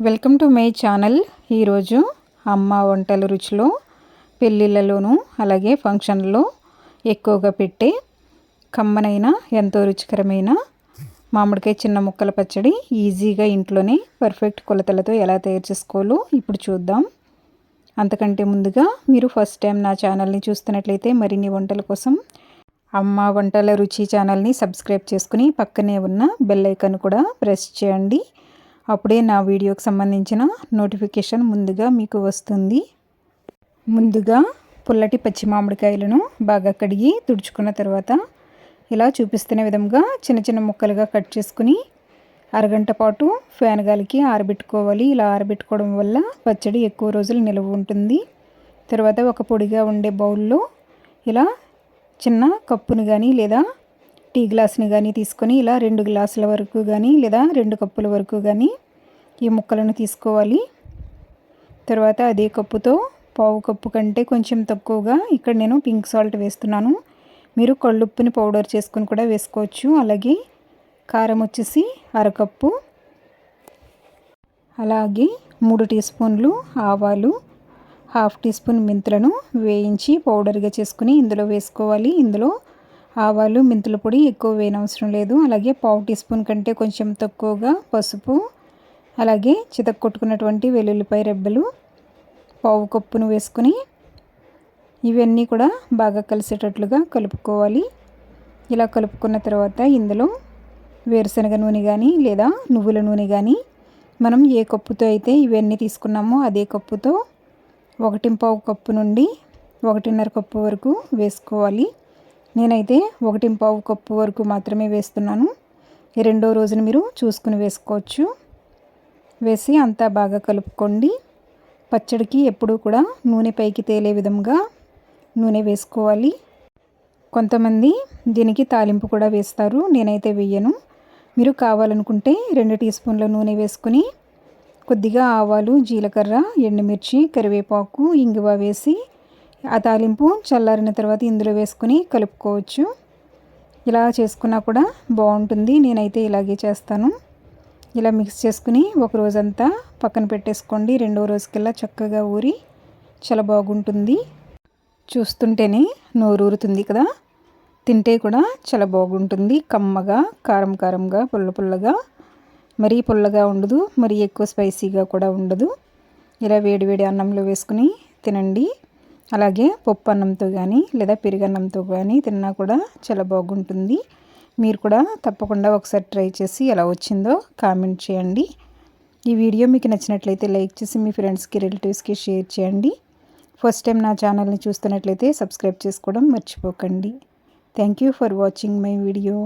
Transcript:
Welcome to my channel. ఈరోజు అమ్మ వంటల రుచిలో పెళ్ళిళ్ళలోనూ అలాగే ఫంక్షన్లో ఎక్కువగా పెట్టే కమ్మనైన ఎంతో రుచికరమైన మామిడికాయ చిన్న ముక్కల పచ్చడి ఈజీగా ఇంట్లోనే పర్ఫెక్ట్ కొలతలతో ఎలా తయారు చేసుకోవాలో ఇప్పుడు చూద్దాం. అంతకంటే ముందుగా మీరు ఫస్ట్ టైం నా ఛానల్ని చూస్తున్నట్లయితే మరిన్ని వంటల కోసం అమ్మ వంటల రుచి ఛానల్ని సబ్స్క్రైబ్ చేసుకుని పక్కనే ఉన్న బెల్ ఐకాన్ కూడా ప్రెస్ చేయండి. అప్పుడే నా వీడియోకి సంబంధించిన నోటిఫికేషన్ ముందుగా మీకు వస్తుంది. ముందుగా పుల్లటి పచ్చి మామిడికాయలను బాగా కడిగి తుడుచుకున్న తర్వాత ఇలా చూపిస్తున్న విధంగా చిన్న చిన్న ముక్కలుగా కట్ చేసుకుని అరగంట పాటు ఫ్యాన్ గాలికి ఆరబెట్టుకోవాలి. ఇలా ఆరబెట్టుకోవడం వల్ల పచ్చడి ఎక్కువ రోజులు నిల్వ ఉంటుంది. తర్వాత ఒక పొడిగా ఉండే బౌల్లో ఇలా చిన్న కప్పును కానీ లేదా టీ గ్లాస్ని కానీ తీసుకొని ఇలా రెండు గ్లాసుల వరకు కానీ లేదా రెండు కప్పుల వరకు కానీ ఈ ముక్కలను తీసుకోవాలి. తర్వాత అదే కప్పుతో పావు కప్పు కంటే కొంచెం తక్కువగా ఇక్కడ నేను పింక్ సాల్ట్ వేస్తున్నాను. మీరు కళ్ళుప్పుని పౌడర్ చేసుకొని కూడా వేసుకోవచ్చు. అలాగే కారం వచ్చేసి అరకప్పు. అలాగే మూడు టీ స్పూన్లు ఆవాలు హాఫ్ టీ స్పూన్ మెంతులను వేయించి పౌడర్గా చేసుకుని ఇందులో వేసుకోవాలి. ఇందులో ఆవాలు మెంతుల పొడి ఎక్కువ వేయనవసరం లేదు. అలాగే పావు టీ స్పూన్ కంటే కొంచెం తక్కువగా పసుపు అలాగే చితక్కొట్టుకున్నటువంటి వెల్లుల్లిపాయ రెబ్బలు పావు కప్పును వేసుకుని ఇవన్నీ కూడా బాగా కలిసేటట్లుగా కలుపుకోవాలి. ఇలా కలుపుకున్న తర్వాత ఇందులో వేరుశనగ నూనె కానీ లేదా నువ్వుల నూనె కానీ మనం ఏ కప్పుతో అయితే ఇవన్నీ తీసుకున్నామో అదే కప్పుతో ఒకటి పావు కప్పు నుండి ఒకటిన్నర కప్పు వరకు వేసుకోవాలి. నేనైతే ఒకటి పావు కప్పు వరకు మాత్రమే వేస్తున్నాను. రెండో రోజున మీరు చూసుకుని వేసుకోవచ్చు. వేసి అంతా బాగా కలుపుకోండి. పచ్చడికి ఎప్పుడూ కూడా నూనె పైకి తేలే విధంగా నూనె వేసుకోవాలి. కొంతమంది దీనికి తాలింపు కూడా వేస్తారు. నేనైతే వేయను. మీరు కావాలనుకుంటే రెండు టీ స్పూన్ల నూనె వేసుకుని కొద్దిగా ఆవాలు జీలకర్ర ఎండుమిర్చి కరివేపాకు ఇంగువ వేసి ఆ తాలింపు చల్లారిన తర్వాత ఇందులో వేసుకుని కలుపుకోవచ్చు. ఇలా చేసుకున్నా కూడా బాగుంటుంది. నేనైతే ఇలాగే చేస్తాను. ఇలా మిక్స్ చేసుకుని ఒక రోజంతా పక్కన పెట్టేసుకోండి. రెండో రోజుకల్లా చక్కగా ఊరి చాలా బాగుంటుంది. చూస్తుంటేనే నోరూరుతుంది కదా. తింటే కూడా చాలా బాగుంటుంది. కమ్మగా కారం కారంగా పుల్ల పుల్లగా. మరీ పుల్లగా ఉండదు మరీ ఎక్కువ స్పైసీగా కూడా ఉండదు. ఇలా వేడి వేడి అన్నంలో వేసుకుని తినండి. అలాగే పప్పు అన్నంతో కానీ లేదా పెరుగన్నంతో కానీ తిన్నా కూడా చాలా బాగుంటుంది. మీరు కూడా తప్పకుండా ఒకసారి ట్రై చేసి ఎలా వచ్చిందో కామెంట్ చేయండి. ఈ వీడియో మీకు నచ్చినట్లయితే లైక్ చేసి మీ ఫ్రెండ్స్కి రిలేటివ్స్కి షేర్ చేయండి. ఫస్ట్ టైం నా ఛానల్ని చూస్తున్నట్లయితే సబ్స్క్రైబ్ చేసుకోవడం మర్చిపోకండి. Thank you for watching my video.